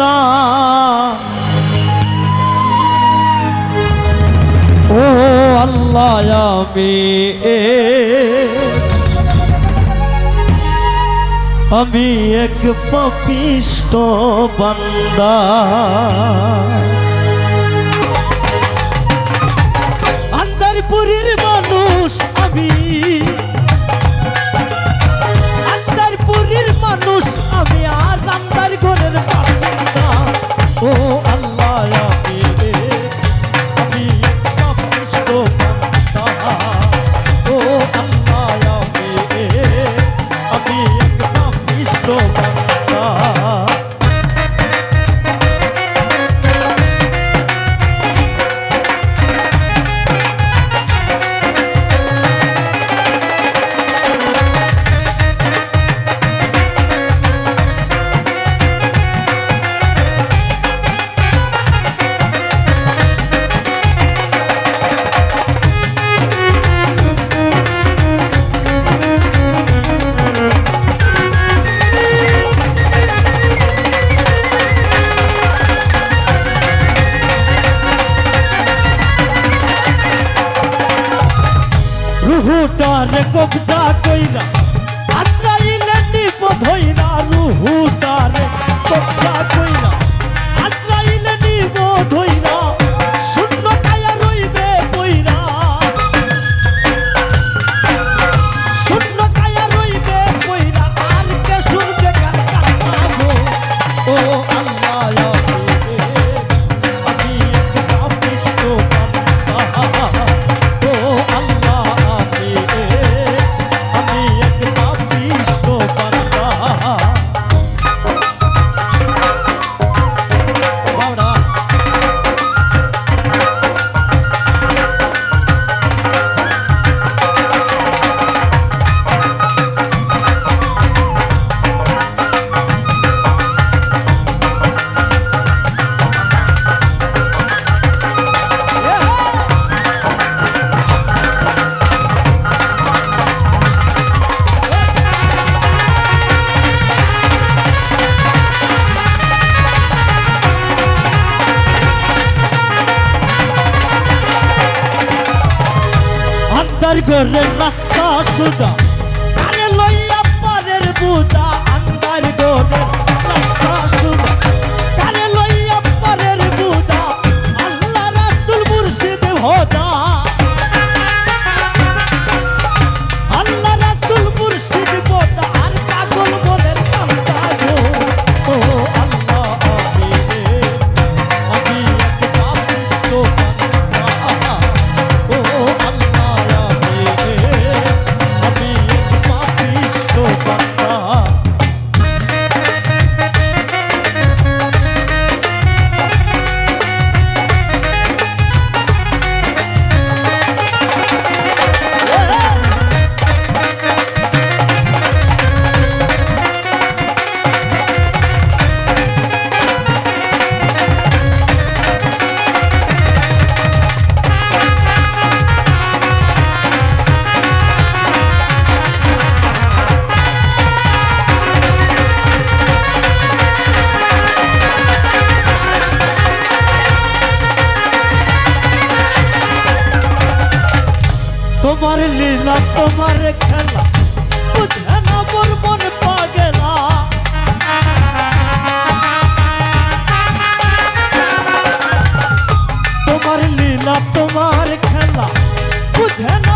খোদা ও আল্লাহ আমি। আমি এক পপিষ্ট বন্দা। আন্দারপুরের মানুষ আমি। আমার কবজা কইরা। আন্দার ঘরের রাস্তা সুদা আরে লইয়া পারের বুদা আন্দার ঘরের তোমার লীলা তোমার খেলা বুঝে না মোর মন পাগলা তোমার লীলা তোমার খেলা বুঝে না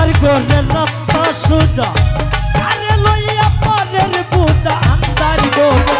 সোজার গোলের রাস্তা সোজা। আরে লইয়া পরের বুঝা আন্দার গোলের